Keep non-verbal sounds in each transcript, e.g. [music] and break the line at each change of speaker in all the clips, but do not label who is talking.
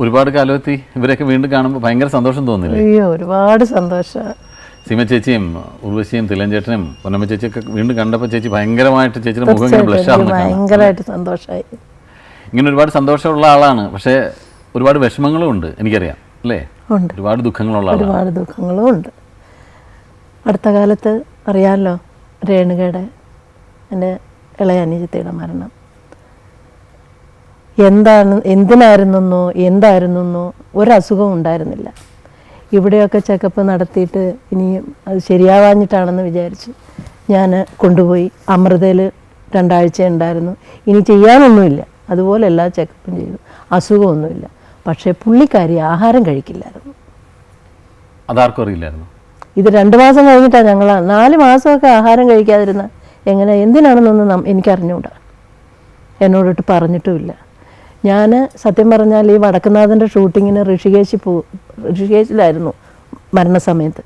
ഒരുപാട് കാലമെത്തി ഇവരൊക്കെ വീണ്ടും കാണുമ്പോൾ ഭയങ്കര സന്തോഷം തോന്നില്ലേ?
അയ്യോ ഒരുപാട് സന്തോഷം.
സീമ ചേച്ചിയും ഉർവശിയും തിലഞ്ചേട്ടനും പൊന്നമ്മ ചേച്ചിയൊക്കെ വീണ്ടും കണ്ടപ്പോൾ ചേച്ചി ഭയങ്കരമായിട്ട് ചേച്ചിയുടെ മുഖം ഇങ്ങനെ ബ്ലഷ്
എനിക്ക്
ആവുന്ന കാണാം
ഭയങ്കരമായിട്ട് സന്തോഷമായി
ഇങ്ങനെ ഒരുപാട് സന്തോഷമുള്ള ആളാണ്. പക്ഷേ ഒരുപാട് വിഷമങ്ങളും ഉണ്ട് എനിക്കറിയാം. അല്ലേ?
ഉണ്ട്.
ഒരുപാട് ദുഃഖങ്ങളുള്ള ആളാണ്.
ഒരുപാട് ദുഃഖങ്ങളും ഉണ്ട്. അടുത്ത കാലത്ത് അറിയാമല്ലോ രേണുകയുടെ എന്റെ ഇളയ അനുജത്തിയുടെ മരണം. എന്താണ് എന്തിനായിരുന്നെന്നോ എന്തായിരുന്നെന്നോ ഒരസുഖവും ഉണ്ടായിരുന്നില്ല. ഇവിടെയൊക്കെ ചെക്കപ്പ് നടത്തിയിട്ട് ഇനിയും അത് ശരിയാവാഞ്ഞിട്ടാണെന്ന് വിചാരിച്ചു ഞാൻ കൊണ്ടുപോയി. അമൃതയിൽ രണ്ടാഴ്ച ഉണ്ടായിരുന്നു. ഇനി ചെയ്യാനൊന്നുമില്ല. അതുപോലെ എല്ലാ ചെക്കപ്പും ചെയ്തു. അസുഖമൊന്നുമില്ല. പക്ഷേ പുള്ളിക്കാരി ആഹാരം കഴിക്കില്ലായിരുന്നു.
അതാർക്കും അറിയില്ലായിരുന്നു?
ഇത് രണ്ട് മാസം കഴിഞ്ഞിട്ടാണ് ഞങ്ങൾ നാല് മാസമൊക്കെ ആഹാരം കഴിക്കാതിരുന്ന. എങ്ങനെ എന്തിനാണെന്നൊന്നും എനിക്കറിഞ്ഞൂടാ. എന്നോടിട്ട് പറഞ്ഞിട്ടുമില്ല. ഞാൻ സത്യം പറഞ്ഞാൽ ഈ വടക്കുന്നാഥന്റെ ഷൂട്ടിങ്ങിന് ഋഷികേശ് പോ ഋഷികേശിലായിരുന്നു മരണസമയത്ത്.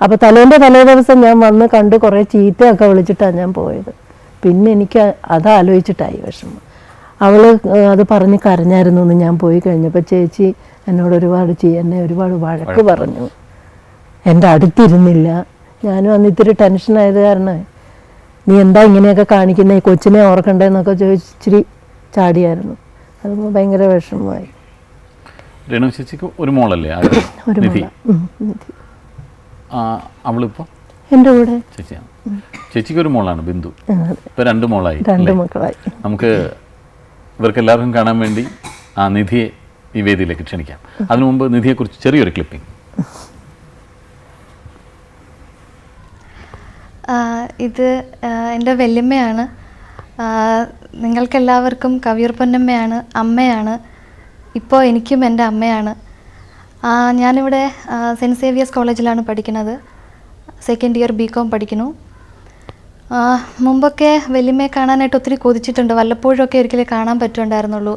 അപ്പോൾ തലേന്റെ തലേ ദിവസം ഞാൻ വന്ന് കണ്ട് കുറേ ചീത്തയൊക്കെ വിളിച്ചിട്ടാണ് ഞാൻ പോയത്. പിന്നെ എനിക്ക് അത് ആലോചിച്ചിട്ടായി വിഷമം. അവൾ അത് പറഞ്ഞ് കരഞ്ഞായിരുന്നു എന്ന് ഞാൻ പോയി കഴിഞ്ഞപ്പോൾ ചേച്ചി എന്നോട് ഒരുപാട് ചീ എന്നെ ഒരുപാട് വഴക്ക് പറഞ്ഞു. എന്റെ അടുത്തിരുന്നില്ല. ഞാനും അന്ന് ഇത്തിരി ടെൻഷനായത് കാരണം നീ എന്താ ഇങ്ങനെയൊക്കെ കാണിക്കുന്നത് ഈ കൊച്ചിനെ ഓർക്കണ്ടേന്നൊക്കെ ചോദിച്ചിരി ചാടിയായിരുന്നു. അത് ഭയങ്കര വിഷമമായി.
രേണു ചേച്ചിക്ക് ഒരു മോളല്ലേ?
ഒരു.
അവളിപ്പോ?
എന്റെ കൂടെ?
ചേച്ചിയാണ്. ചേച്ചിക്ക് ഒരു മോളാണ് ബിന്ദു. ഇപ്പൊ രണ്ട് മോളായി
രണ്ട് മക്കളായി.
നമുക്ക് ഇവർക്ക് എല്ലാവർക്കും കാണാൻ വേണ്ടി ആ നിധിയെ ഈ വേദിയിലേക്ക് ക്ഷണിക്കാം. അതിനു മുമ്പ് നിധിയെക്കുറിച്ച് ചെറിയൊരു ക്ലിപ്പിംഗ്
ആ, ഇത് എന്റെ വല്യമ്മയാണ്. ആ, നിങ്ങൾക്കെല്ലാവർക്കും കവിയൂർ പൊന്നമ്മയാണ് അമ്മയാണ്. ഇപ്പോൾ എനിക്കും എന്റെ അമ്മയാണ്. ഞാനിവിടെ സെന്റ് സേവിയേഴ്സ് കോളേജിലാണ് പഠിക്കുന്നത്. സെക്കൻഡ് ഇയർ ബി കോം പഠിക്കുന്നു മുമ്പൊക്കെ വലിയമ്മയെ കാണാനായിട്ട് ഒത്തിരി കൊതിച്ചിട്ടുണ്ട്. വല്ലപ്പോഴും ഒക്കെ ഒരിക്കലേ കാണാൻ പറ്റുണ്ടായിരുന്നുള്ളൂ.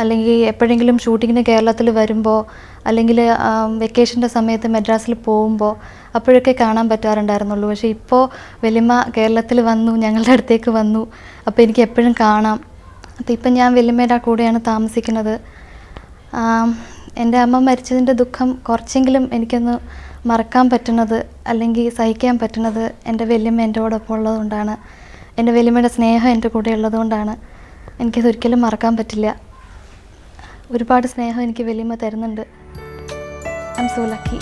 അല്ലെങ്കിൽ എപ്പോഴെങ്കിലും ഷൂട്ടിങ്ങിന് കേരളത്തിൽ വരുമ്പോൾ അല്ലെങ്കിൽ വെക്കേഷന്റെ സമയത്ത് മദ്രാസിൽ പോകുമ്പോൾ അപ്പോഴൊക്കെ കാണാൻ പറ്റാറുണ്ടായിരുന്നുള്ളൂ. പക്ഷേ ഇപ്പോൾ വല്യമ്മ കേരളത്തിൽ വന്നു ഞങ്ങളുടെ അടുത്തേക്ക് വന്നു. അപ്പോൾ എനിക്ക് എപ്പോഴും കാണാം. അപ്പോൾ ഇപ്പം ഞാൻ വല്യമ്മയുടെ കൂടെയാണ് താമസിക്കുന്നത്. എന്റെ അമ്മ മരിച്ചതിന്റെ ദുഃഖം കുറച്ചെങ്കിലും എനിക്കൊന്ന് മറക്കാൻ പറ്റുന്നത് അല്ലെങ്കിൽ സഹിക്കാൻ പറ്റുന്നത് എന്റെ വലിയമ്മ എന്റെ കൂടൊപ്പം ഉള്ളതുകൊണ്ടാണ്. എന്റെ വലിയമ്മയുടെ സ്നേഹം എന്റെ കൂടെ ഉള്ളതുകൊണ്ടാണ്. എനിക്കത് ഒരിക്കലും മറക്കാൻ പറ്റില്ല. ഒരുപാട് സ്നേഹം എനിക്ക് വലിയമ്മ തരുന്നുണ്ട്. ഐ എം സോ ലക്കി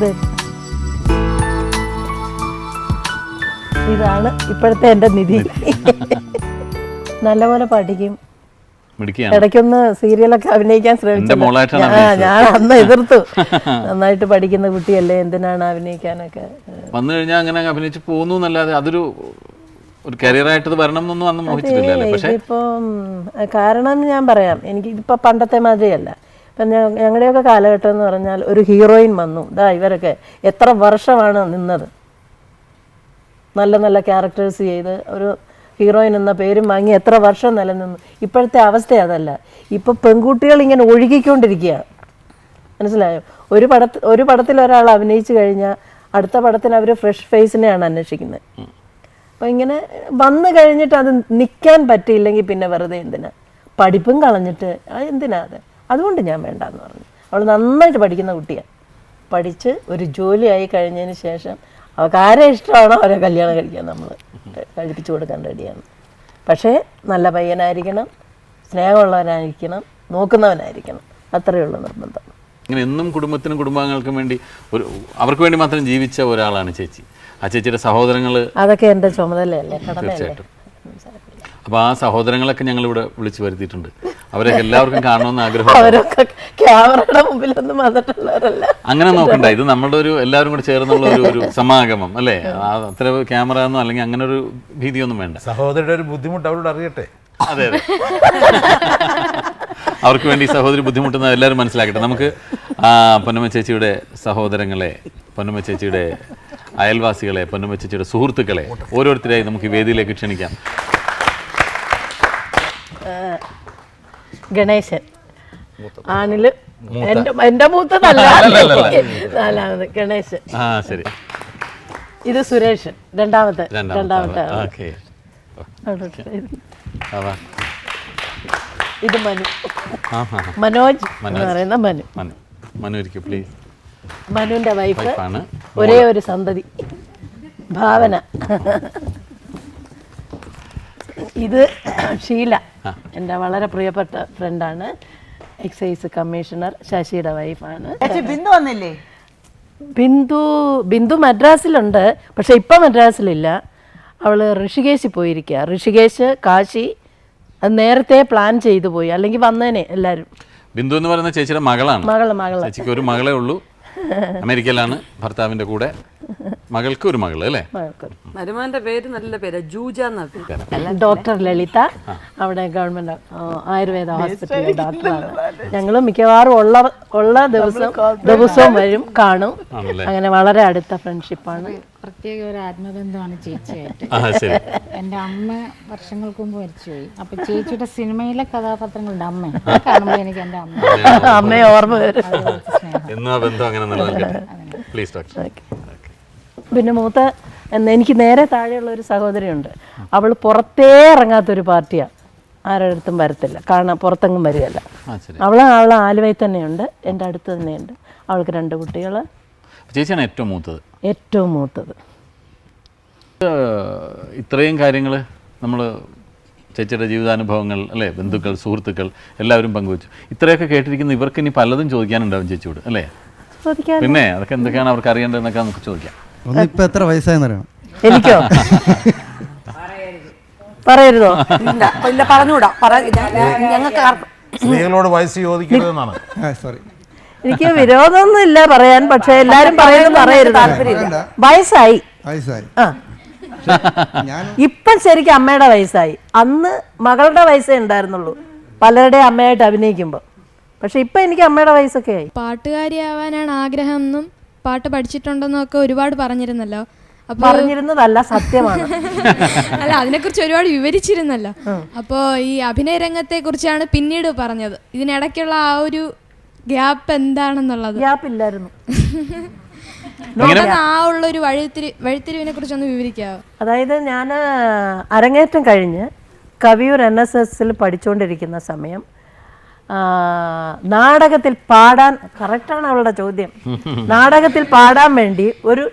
ദേ. ഇതാണ് ഇപ്പോഴത്തെ എന്റെ നിധി. [laughs] നല്ലപോലെ പഠിക്കും. ഇടയ്ക്കൊന്ന് സീരിയലൊക്കെ അഭിനയിക്കാൻ ശ്രമിച്ചു ഞാൻ അന്ന് എതിർത്തു. നന്നായിട്ട് പഠിക്കുന്ന കുട്ടിയല്ലേ എന്തിനാണ് അഭിനയിക്കാനൊക്കെ?
വന്നു കഴിഞ്ഞാൽ അങ്ങനെ അഭിനയിച്ച് പോകുന്നു എന്നല്ലാതെ അതൊരു ഒരു കരിയറായിട്ട് വരണം എന്നൊന്നും അന്ന് മോഹിച്ചിട്ടില്ല പക്ഷേ
ഇതിപ്പം കാരണം ഞാൻ പറയാം. എനിക്ക് ഇപ്പൊ പണ്ടത്തെ മാതിരിയല്ല. ഇപ്പം ഞങ്ങളുടെയൊക്കെ കാലഘട്ടം എന്ന് പറഞ്ഞാൽ ഒരു ഹീറോയിൻ വന്നു. ഇതാ ഇവരൊക്കെ എത്ര വർഷമാണ് നിന്നത്. നല്ല നല്ല ക്യാരക്ടേഴ്സ് ചെയ്ത് ഒരു ഹീറോയിൻ എന്ന പേരും വാങ്ങി എത്ര വർഷം നിലനിന്നു. ഇപ്പോഴത്തെ അവസ്ഥ അതല്ല. ഇപ്പോൾ പെൺകുട്ടികൾ ഇങ്ങനെ ഒഴുകിക്കൊണ്ടിരിക്കുകയാണ് മനസ്സിലായോ? ഒരു പടത്തിൽ ഒരു പടത്തിൽ ഒരാൾ അഭിനയിച്ചു കഴിഞ്ഞാൽ അടുത്ത പടത്തിന് അവർ ഫ്രഷ് ഫേസിനെയാണ് അന്വേഷിക്കുന്നത്. അപ്പോൾ ഇങ്ങനെ വന്നു കഴിഞ്ഞിട്ട് അത് നിൽക്കാൻ പറ്റിയില്ലെങ്കിൽ പിന്നെ വെറുതെ എന്തിനാ? പഠിപ്പും കളഞ്ഞിട്ട് എന്തിനാ അത്? അതുകൊണ്ട് ഞാൻ വേണ്ടെന്ന് പറഞ്ഞു. അവൾ നന്നായിട്ട് പഠിക്കുന്ന കുട്ടിയാണ് പഠിച്ച് ഒരു ജോലിയായി കഴിഞ്ഞതിന് ശേഷം അവൾക്ക് ആരെ ഇഷ്ടമാണോ അവരെ കല്യാണം കഴിക്കാൻ നമ്മൾ കഴിപ്പിച്ചു കൊടുക്കാൻ റെഡിയാണ്. പക്ഷേ നല്ല പയ്യനായിരിക്കണം സ്നേഹമുള്ളവനായിരിക്കണം നോക്കുന്നവനായിരിക്കണം. അത്രയേ ഉള്ളൂ നിർബന്ധം.
ഇങ്ങനെ എന്നും കുടുംബത്തിനും കുടുംബാംഗങ്ങൾക്കും വേണ്ടി ഒരു അവർക്ക് വേണ്ടി മാത്രം ജീവിച്ച ഒരാളാണ് ചേച്ചി. ആ ചേച്ചിയുടെ സഹോദരങ്ങൾ
അതൊക്കെ എന്റെ ചുമതലയല്ലേ
തീർച്ചയായിട്ടും. അപ്പോൾ ആ സഹോദരങ്ങളൊക്കെ ഞങ്ങൾ ഇവിടെ വിളിച്ചു വരുത്തിയിട്ടുണ്ട്. അവരൊക്കെ എല്ലാവർക്കും കാണണമെന്ന് ആഗ്രഹം.
അവരൊക്കെ ക്യാമറയുടെ മുമ്പിലൊന്നും വന്നിട്ടുള്ളവരല്ല.
അങ്ങനെ നോക്കണ്ട. ഇത് നമ്മുടെ ഒരു എല്ലാവരും കൂടെ ചേർന്നുള്ള ഒരു ഒരു സമാഗമം അല്ലേ? അത്ര ക്യാമറ ഒന്നും അല്ലെങ്കിൽ അങ്ങനെ ഒരു ഭീതിയൊന്നും വേണ്ട.
സഹോദരിയുടെ ഒരു ബുദ്ധിമുട്ട് അവരോട് അറിയട്ടെ.
അതെ അതെ. അവർക്ക് വേണ്ടി സഹോദരി ബുദ്ധിമുട്ടുന്ന എല്ലാവരും മനസ്സിലാക്കട്ടെ. നമുക്ക് ആ പൊന്നമ്മ ചേച്ചിയുടെ സഹോദരങ്ങളെ പൊന്നമ്മ ചേച്ചിയുടെ അയൽവാസികളെ പൊന്നമ്മ ചേച്ചിയുടെ സുഹൃത്തുക്കളെ ഓരോരുത്തരായി നമുക്ക് ഈ വേദിയിലേക്ക് ക്ഷണിക്കാം.
ഗണേശൻ. ആണിൽ എന്റെ എന്റെ മൂത്തതല്ല. നാലാമത് ഗണേശൻ.
ആ ശരി.
ഇത് സുരേഷൻ. രണ്ടാമത്തെ.
രണ്ടാമത്തെ
ഇത്. മനു. മനോജ് എന്ന് പറയുന്ന മനു.
മനു. പ്ലീസ്
മനുവിന്റെ വൈഫ്
ആണ്.
ഒരേ ഒരു സന്തതി. ഭാവന. ഇത് ഷീല. എന്റെ വളരെ പ്രിയപ്പെട്ട ഫ്രണ്ടാണ് എക്സൈസ് കമ്മീഷണർ ശശിയുടെ വൈഫാണ്
ചേച്ചി ബിന്ദു വന്നില്ലേ?
ബിന്ദു ബിന്ദു മദ്രാസിലുണ്ട്. പക്ഷെ ഇപ്പം മദ്രാസിലില്ല. അവൾ ഋഷികേശിൽ പോയിരിക്കുക ഋഷികേശ് കാശി അത് നേരത്തെ പ്ലാൻ ചെയ്തു പോയി. അല്ലെങ്കിൽ വന്നേനെ എല്ലാരും.
ബിന്ദു എന്ന് പറയുന്ന ചേച്ചിയുടെ മകളാണ്.
മകൾ മകൾ.
ചേച്ചിക്ക് ഒരു മകളേ ഉള്ളൂ. അമേരിക്കയിലാണ് ഭർത്താവിന്റെ കൂടെ. മകൾക്ക് ഒരു മകൾ അല്ലേ
മരുമാന്റെ പേര് നല്ല പേര് ജൂജ എന്നാ പേര്.
ഡോക്ടർ ലളിത. അവിടെ ഗവൺമെന്റ് ആയുർവേദ ഹോസ്പിറ്റലിലെ ഡോക്ടറാണ്. ഞങ്ങൾ മിക്കവാറും ഉള്ള ഉള്ള ദിവസം ദിവസവും വരും കാണും. അങ്ങനെ വളരെ അടുത്ത ഫ്രണ്ട്ഷിപ്പാണ്.
പ്രത്യേക ഒരു ആത്മബന്ധമാണ് ചേച്ചിയായിട്ട്.
ആ ശരി.
എന്റെ അമ്മ വർഷങ്ങൾക്ക് മുമ്പ് മരിച്ചുപോയി. അപ്പൊ ചേച്ചിയുടെ സിനിമയിലെ കഥാപാത്രങ്ങളുടെ അമ്മ. കാണുമ്പോൾ എനിക്ക് എന്റെ അമ്മ.
അമ്മയെ ഓർമ്മ വരും.
എന്നും ബന്ധം അങ്ങനെ നിലനിൽക്കട്ടെ. പ്ലീസ് ഡോക്ടർ
പിന്നെ മൂത്ത എനിക്ക് നേരെ താഴെയുള്ള ഒരു സഹോദരിയുണ്ട്. അവൾ പുറത്തേ ഇറങ്ങാത്തൊരു പാർട്ടിയാണ് ആരോടത്തും വരത്തില്ല. കാണാൻ പുറത്തെങ്ങും വരികയല്ല. അവൾ അവൾ ആലുവയിൽ തന്നെയുണ്ട്. എന്റെ അടുത്ത് തന്നെയുണ്ട്. അവൾക്ക് രണ്ട് കുട്ടികൾ
ചേച്ചിയാണ് ഏറ്റവും മൂത്തത്.
ഏറ്റവും മൂത്തത്.
ഇത്രയും കാര്യങ്ങൾ നമ്മൾ ചേച്ചിയുടെ ജീവിതാനുഭവങ്ങൾ അല്ലേ ബന്ധുക്കൾ സുഹൃത്തുക്കൾ എല്ലാവരും പങ്കുവച്ചു. ഇത്രയൊക്കെ കേട്ടിരിക്കുന്ന ഇവർക്ക് ഇനി പലതും ചോദിക്കാനുണ്ടാവും ചേച്ചിയോട് അല്ലേ? പിന്നെ അതൊക്കെ എന്തൊക്കെയാണ് അവർക്ക് അറിയേണ്ടതെന്നൊക്കെ നമുക്ക് ചോദിക്കാം.
ഒന്ന് ഇപ്പൊ എത്ര വയസ്സായെന്ന് അറിയണം
എനിക്കോ? പറയരുതോ.
ഇല്ല ഇല്ല പറഞ്ഞുകൂടാ. പറ ഞങ്ങൾക്ക് ആർക്കും
സ്ത്രീകളോട് വയസ്സ് ചോദിക്കരുതെന്നാണ്.
സോറി
എനിക്ക് വിരോധമൊന്നും ഇല്ല പറയാൻ പക്ഷെ എല്ലാരും പറയുന്നത് പറയരുത്. വയസ്സായി.
വയസ്സായി.
ആ. ഇപ്പം ശരിക്കും അമ്മയുടെ വയസ്സായി. അന്ന് മകളുടെ വയസ്സേ ഉണ്ടായിരുന്നുള്ളൂ. പലരുടെ അമ്മയായിട്ട് അഭിനയിക്കുമ്പോൾ പക്ഷെ ഇപ്പം എനിക്ക് അമ്മയുടെ വയസ്സൊക്കെ ആയി.
പാട്ടുകാരിയാവാനാണ് ആഗ്രഹം എന്നും പാട്ട് പഠിച്ചിട്ടുണ്ടെന്നൊക്കെ ഒരുപാട് പറഞ്ഞിരുന്നല്ലോ. അപ്പൊ
പറഞ്ഞിരുന്നതല്ല സത്യമാണ്. [laughs]
അല്ല അതിനെക്കുറിച്ച് ഒരുപാട് വിവരിച്ചിരുന്നല്ലോ. അപ്പോൾ ഈ അഭിനയ രംഗത്തെ കുറിച്ചാണ് പിന്നീട് പറഞ്ഞത്. ഇതിനിടയ്ക്കുള്ള ആ ഒരു ഗ്യാപ്പ് എന്താണെന്നുള്ളത്?
ഗ്യാപ്പ്
ഇല്ലായിരുന്നു. [laughs] ആ ഉള്ള ഒരു വഴിത്തിരി വഴിത്തിരിവിനെ കുറിച്ചൊന്ന് വിവരിക്കാവോ?
അതായത് ഞാൻ അരങ്ങേറ്റം കഴിഞ്ഞ് കവിയൂർ എൻ എസ് എസിൽ പഠിച്ചുകൊണ്ടിരിക്കുന്ന സമയം നാടകത്തിൽ പാടാൻ കറക്റ്റാണ് അവളുടെ ചോദ്യം. നാടകത്തിൽ പാടാൻ വേണ്ടി ഒരു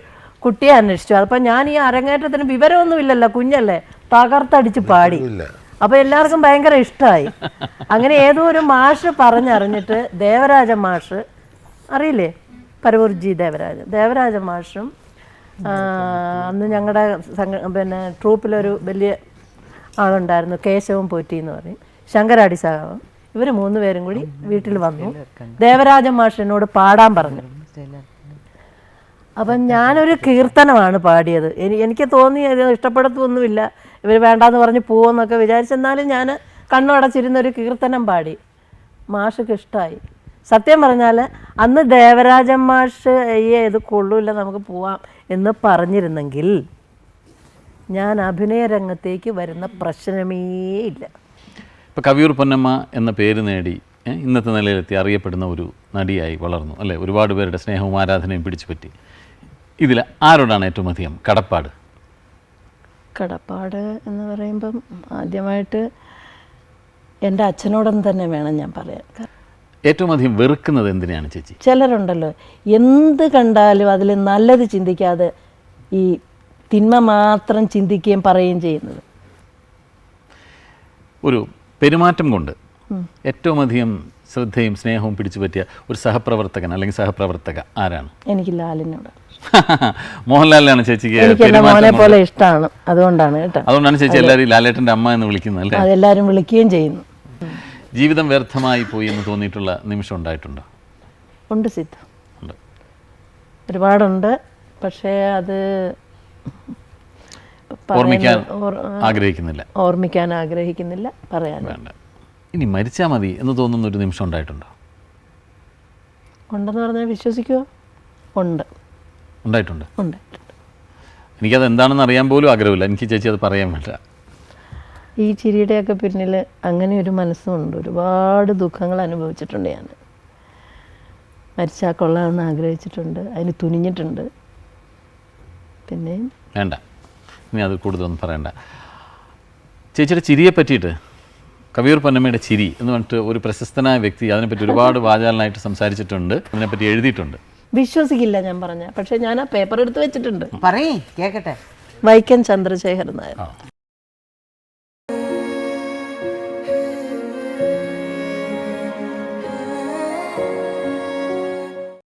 കുട്ടിയെ അന്വേഷിച്ചു. അപ്പം ഞാൻ ഈ അരങ്ങേറ്റത്തിന് വിവരമൊന്നുമില്ലല്ലോ കുഞ്ഞല്ലേ? തകർത്തടിച്ച് പാടി. അപ്പൊ എല്ലാവർക്കും ഭയങ്കര ഇഷ്ടമായി അങ്ങനെ ഏതോ ഒരു മാഷ് പറഞ്ഞറിഞ്ഞിട്ട് ദേവരാജ മാഷ് അറിയില്ലേ? പരവൂർജി ദേവരാജ. ദേവരാജ മാഷും അന്ന് ഞങ്ങളുടെ സംഘ പിന്നെ ട്രൂപ്പിലൊരു വലിയ ആളുണ്ടായിരുന്നു കേശവം പോറ്റി എന്ന് പറയും. ശങ്കരാടി സഹാവം ഇവർ മൂന്ന് പേരും കൂടി വീട്ടിൽ വന്നു. ദേവരാജൻ മാഷ് എന്നോട് പാടാൻ പറഞ്ഞു. അപ്പം ഞാനൊരു കീർത്തനമാണ് പാടിയത്. എനിക്ക് തോന്നി അത് ഇഷ്ടപ്പെടുത്തൊന്നുമില്ല. ഇവർ വേണ്ടാന്ന് പറഞ്ഞ് പോവെന്നൊക്കെ വിചാരിച്ചെന്നാലും ഞാൻ കണ്ണടച്ചിരുന്നൊരു കീർത്തനം പാടി. മാഷക്ക് ഇഷ്ടമായി സത്യം പറഞ്ഞാൽ അന്ന് ദേവരാജൻ മാഷ് അയ്യേ ഇത് കൊള്ളൂല്ല നമുക്ക് പോവാം എന്ന് പറഞ്ഞിരുന്നെങ്കിൽ ഞാൻ അഭിനയ രംഗത്തേക്ക് വരുന്ന പ്രശ്നമേ ഇല്ല.
ഇപ്പോൾ കവിയൂർ പൊന്നമ്മ എന്ന പേര് നേടി ഇന്നത്തെ നിലയിലെത്തി അറിയപ്പെടുന്ന ഒരു നടിയായി വളർന്നു അല്ലേ? ഒരുപാട് പേരുടെ സ്നേഹവും ആരാധനയും പിടിച്ചു പറ്റി ഇതിൽ ആരോടാണ് ഏറ്റവും അധികം കടപ്പാട്?
കടപ്പാട് എന്ന് പറയുമ്പം ആദ്യമായിട്ട് എന്റെ അച്ഛനോടൊന്നും തന്നെ വേണം ഞാൻ പറയാൻ.
ഏറ്റവും അധികം വെറുക്കുന്നത് എന്തിനാണ് ചേച്ചി?
ചിലരുണ്ടല്ലോ എന്ത് കണ്ടാലും അതിൽ നല്ലത് ചിന്തിക്കാതെ ഈ തിന്മ മാത്രം ചിന്തിക്കുകയും പറയുകയും ചെയ്യുന്നത്.
ഒരു പെരുമാറ്റം കൊണ്ട് ഏറ്റവും അധികം ശ്രദ്ധയും സ്നേഹവും പിടിച്ചു പറ്റിയ ഒരു സഹപ്രവർത്തകൻ അല്ലെങ്കിൽ സഹപ്രവർത്തക ആരാണ്?
എനിക്ക് ലാലിനോട്. [laughs]
മോഹൻലാലിനാണ് ചേച്ചിക്ക്
മോനെ പോലെ ഇഷ്ടമാണ് അതുകൊണ്ടാണ് കേട്ടോ.
അതുകൊണ്ടാണ് ചേച്ചി എല്ലാവരും ലാലേട്ടന്റെ അമ്മ എന്ന് വിളിക്കുന്നത് അല്ലേ?
അതെല്ലാവരും വിളിക്കുകയും ചെയ്യുന്നു.
ജീവിതം വ്യർത്ഥമായി പോയി എന്ന് തോന്നിയിട്ടുള്ള നിമിഷം ഉണ്ടായിട്ടുണ്ടോ?
ഉണ്ട് സിദ്ധ.
ഉണ്ട്.
ഒരുപാടുണ്ട്. പക്ഷേ അത്
ഓർമ്മിക്കാൻ ആഗ്രഹിക്കുന്നില്ല.
ഓർമ്മിക്കാൻ ആഗ്രഹിക്കുന്നില്ല പറയാൻ
വേണ്ട. ഇനി മരിച്ചാൽ മതി എന്ന് തോന്നുന്ന ഒരു നിമിഷം ഉണ്ടായിട്ടുണ്ടോ?
ഉണ്ടെന്ന് പറഞ്ഞാൽ വിശ്വസിക്കുമോ ഉണ്ട്.
ഉണ്ടായിട്ടുണ്ട്.
ഉണ്ട്
എനിക്കത് എന്താണെന്ന് അറിയാൻ പോലും ആഗ്രഹമില്ല. എനിക്ക് ചേച്ചി അത് പറയാൻ വേണ്ട.
ഈ ചിരിയുടെയൊക്കെ പിന്നിൽ അങ്ങനെ ഒരു മനസ്സുണ്ട് ഒരുപാട് ദുഃഖങ്ങൾ അനുഭവിച്ചിട്ടുണ്ട് ഞാൻ. മരിച്ചാൽ കൊള്ളാമെന്ന് ആഗ്രഹിച്ചിട്ടുണ്ട്. അതിന് തുനിഞ്ഞിട്ടുണ്ട്. പിന്നെ
വേണ്ട. ഇനി അത് കൂടുതലൊന്നും പറയണ്ട. ചേച്ചിയുടെ ചിരിയെ പറ്റിയിട്ട് കവിയൂർ പൊന്നമ്മയുടെ ചിരി എന്ന് പറഞ്ഞിട്ട് ഒരു പ്രശസ്തനായ വ്യക്തി അതിനെപ്പറ്റി ഒരുപാട് [laughs] വാചാലനായിട്ട് സംസാരിച്ചിട്ടുണ്ട് അതിനെപ്പറ്റി എഴുതിയിട്ടുണ്ട്.
വിശ്വസിക്കില്ല ഞാൻ പറഞ്ഞ പക്ഷേ ഞാൻ ആ പേപ്പർ എടുത്ത് വെച്ചിട്ടുണ്ട്.
പറയേ കേക്കട്ടെ.
വൈക്കം ചന്ദ്രശേഖരൻ നായർ.